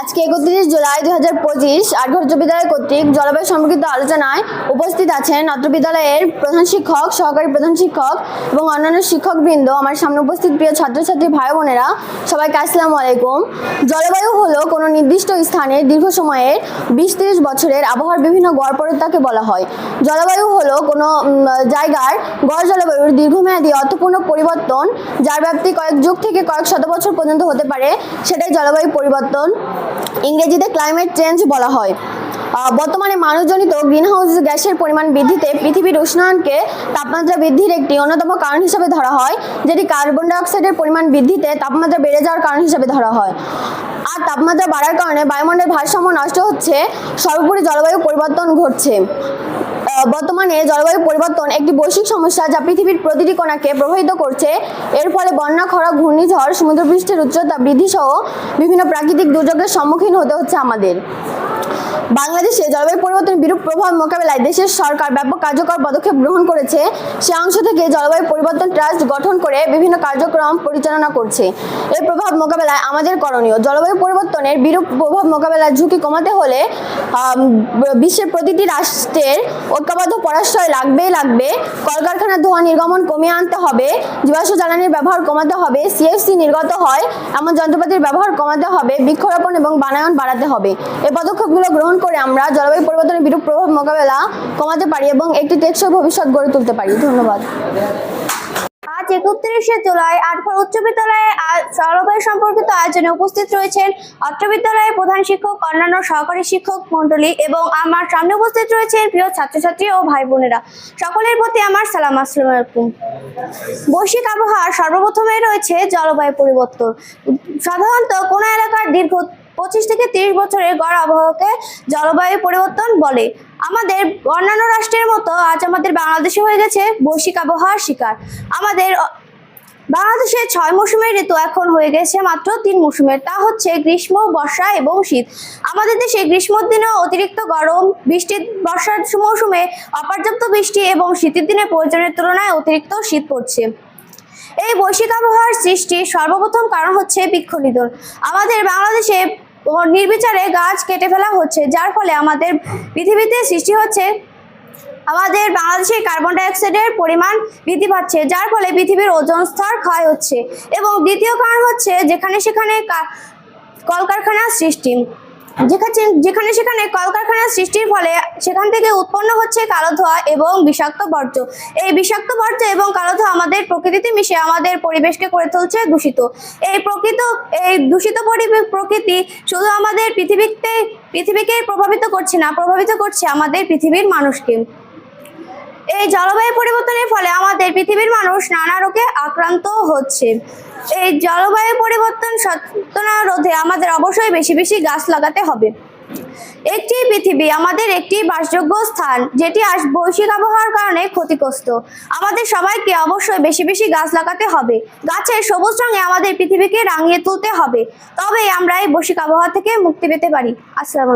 আজকে একত্রিশ জুলাই দুই হাজার পঁচিশ আটঘর বিদ্যালয় কর্তৃক জলবায়ু সম্পর্কিত আলোচনায় উপস্থিত আছেন অত্র বিদ্যালয়ের প্রধান শিক্ষক, সহকারী প্রধান শিক্ষক এবং অন্যান্য শিক্ষকবৃন্দ। আমার সামনে উপস্থিত প্রিয় ছাত্রছাত্রী ভাই বোনেরা, সবাইকে আসসালামু আলাইকুম। জলবায়ু হলো কোনো নির্দিষ্ট স্থানে দীর্ঘ সময়ের বিশ তিরিশ বছরের আবহাওয়ার বিভিন্ন গড়পরতাকে বলা হয়। জলবায়ু হলো কোনো জায়গার গড় জলবায়ুর দীর্ঘমেয়াদী অর্থপূর্ণ পরিবর্তন, যার ব্যাপ্তি কয়েক যুগ থেকে কয়েক শত বছর পর্যন্ত হতে পারে, সেটাই জলবায়ু পরিবর্তন, ইংরেজিতে ক্লাইমেট চেঞ্জ বলা হয়। বর্তমানে মানুষজনিত গ্রিনহাউস গ্যাসের পরিমাণ বৃদ্ধিতে পৃথিবীর উষ্ণায়নকে তাপমাত্রা বৃদ্ধির একটি অন্যতম কারণ হিসেবে ধরা হয়, যেটি কার্বন ডাইঅক্সাইডের পরিমাণ বৃদ্ধিতে তাপমাত্রা বেড়ে যাওয়ার কারণ হিসেবে ধরা হয়। আর তাপমাত্রা বাড়ার কারণে বায়ুমণ্ডলের ভারসাম্য নষ্ট হচ্ছে, সর্বোপরি জলবায়ু পরিবর্তন ঘটছে। বর্তমানে জলবায়ু পরিবর্তন একটি বৈশ্বিক সমস্যা যা পৃথিবীর প্রতিটি কোণাকে প্রভাবিত করছে। এর ফলে বন্যা, খরা, ঘূর্ণিঝড়, সমুদ্রপৃষ্ঠের উচ্চতা বৃদ্ধি সহ বিভিন্ন প্রাকৃতিক দুর্যোগের সম্মুখীন হতে হচ্ছে আমাদের। বাংলাদেশে জলবায়ু পরিবর্তনের বিরূপ প্রভাব মোকাবেলায় দেশের সরকার ব্যাপক কার্যকর পদক্ষেপ গ্রহণ করেছে। সে অংশ থেকে জলবায়ু পরিবর্তন ট্রাস্ট গঠন করে বিভিন্ন কার্যক্রম পরিচালনা করছে। এর প্রভাব মোকাবেলায় আমাদের করণীয়। জলবায়ু পরিবর্তনের বিরূপ প্রভাব মোকাবেলার ঝুঁকি কমাতে হলে বিশ্বের প্রতিটি রাষ্ট্রের ঐক্যবদ্ধ পরাশ্রয় লাগবেই লাগবে। কলকারখানার ধোঁয়া নির্গমন কমিয়ে আনতে হবে। জীবাশ্ম জ্বালানির ব্যবহার কমাতে হবে। সিএফসি নির্গত হয়, এমন যন্ত্রপাতির ব্যবহার কমাতে হবে, বৃক্ষরোপণ এবং বানায়ন বাড়াতে হবে। এই পদক্ষেপগুলো গ্রহণ করে আমরা জলবায়ু পরিবর্তনের বিরূপ প্রভাব মোকাবেলা কমাতে পারি এবং একটি টেকসই ভবিষ্যৎ গড়ে তুলতে পারি। ধন্যবাদ। আজ একত্রিশে জুলাই আটঘর উচ্চ বিদ্যালয়ে জলবায়ু সম্পর্কিত আয়োজনে উপস্থিত রয়েছেন অত্র বিদ্যালয়ের প্রধান শিক্ষক, অন্যান্য সহকারী শিক্ষক মণ্ডলী এবং আমার সামনে উপস্থিত রয়েছেন প্রিয় ছাত্রছাত্রী ও ভাই বোনেরা। সকলের প্রতি আমার সালাম, আসসালামু আলাইকুম। বৈশ্বিক আবহাওয়ার সর্বপ্রথমে রয়েছে জলবায়ু পরিবর্তন। সাধারণত কোনো এলাকার দীর্ঘ পঁচিশ থেকে তিরিশ বছরের গড় আবহাওয়াকে জলবায়ু পরিবর্তন বলে। আমাদের অন্যান্য রাষ্ট্রের মতো আজ আমাদের বাংলাদেশে হয়ে গেছে বৈশ্বিক আবহাওয়ার শিকার। আমাদের বাংলাদেশে ছয় মৌসুমের ঋতু এখন হয়ে গেছে মাত্র তিন মৌসুমের। তা হচ্ছে গ্রীষ্ম, বর্ষা এবং শীত। আমাদের দেশে গ্রীষ্মের দিনে অতিরিক্ত গরম, বৃষ্টির বর্ষার মৌসুমে অপর্যাপ্ত বৃষ্টি এবং শীতের দিনে প্রয়োজনের তুলনায় অতিরিক্ত শীত পড়ছে। এই বৈশ্বিক আবহাওয়ার সৃষ্টির সর্বপ্রথম কারণ হচ্ছে বৃক্ষনিধন আমাদের বাংলাদেশে নির্বিচারে গাছ কেটে ফেলা হচ্ছে, যার ফলে আমাদের পৃথিবীতে সৃষ্টি হচ্ছে, আমাদের বাংলাদেশে কার্বন ডাইঅক্সাইডের পরিমাণ বৃদ্ধি পাচ্ছে, যার ফলে পৃথিবীর ওজন স্তর ক্ষয় হচ্ছে। এবং দ্বিতীয় কারণ হচ্ছে যেখানে সেখানে কলকারখানার সৃষ্টি। যেখানে যেখানে সেখানে কলকারখানার সৃষ্টির ফলে সেখান থেকে উৎপন্ন হচ্ছে কালো ধোঁয়া এবং বিষাক্ত বর্জ্য। এই বিষাক্ত বর্জ্য এবং কালো প্রকৃতিতে মিশে আমাদের পরিবেশকে করে তুলছে দূষিত। এই প্রকৃত, এই দূষিত পরিবেশ প্রকৃতি শুধু আমাদের পৃথিবীতে, পৃথিবীকে প্রভাবিত করছে না, প্রভাবিত করছে আমাদের পৃথিবীর মানুষকে। এই জলবায়ু পরিবর্তনের ফলে আমাদের পৃথিবীর মানুষ নানা রোগে আক্রান্ত হচ্ছে। এই জলবায়ু পরিবর্তন সচেতনা রোধে আমাদের অবশ্যই বেশি বেশি গাছ লাগাতে হবে। একটি পৃথিবী আমাদের একটি বাসযোগ্য স্থান, যেটি আজ বৈশ্বিক আবহাওয়ার কারণে ক্ষতিগ্রস্ত। আমাদের সবাইকে অবশ্যই বেশি বেশি গাছ লাগাতে হবে। গাছের সবুজ রঙে আমাদের পৃথিবীকে রাঙিয়ে তুলতে হবে। তবেই আমরা এই বৈশ্বিক আবহাওয়া থেকে মুক্তি পেতে পারি। আসসালাম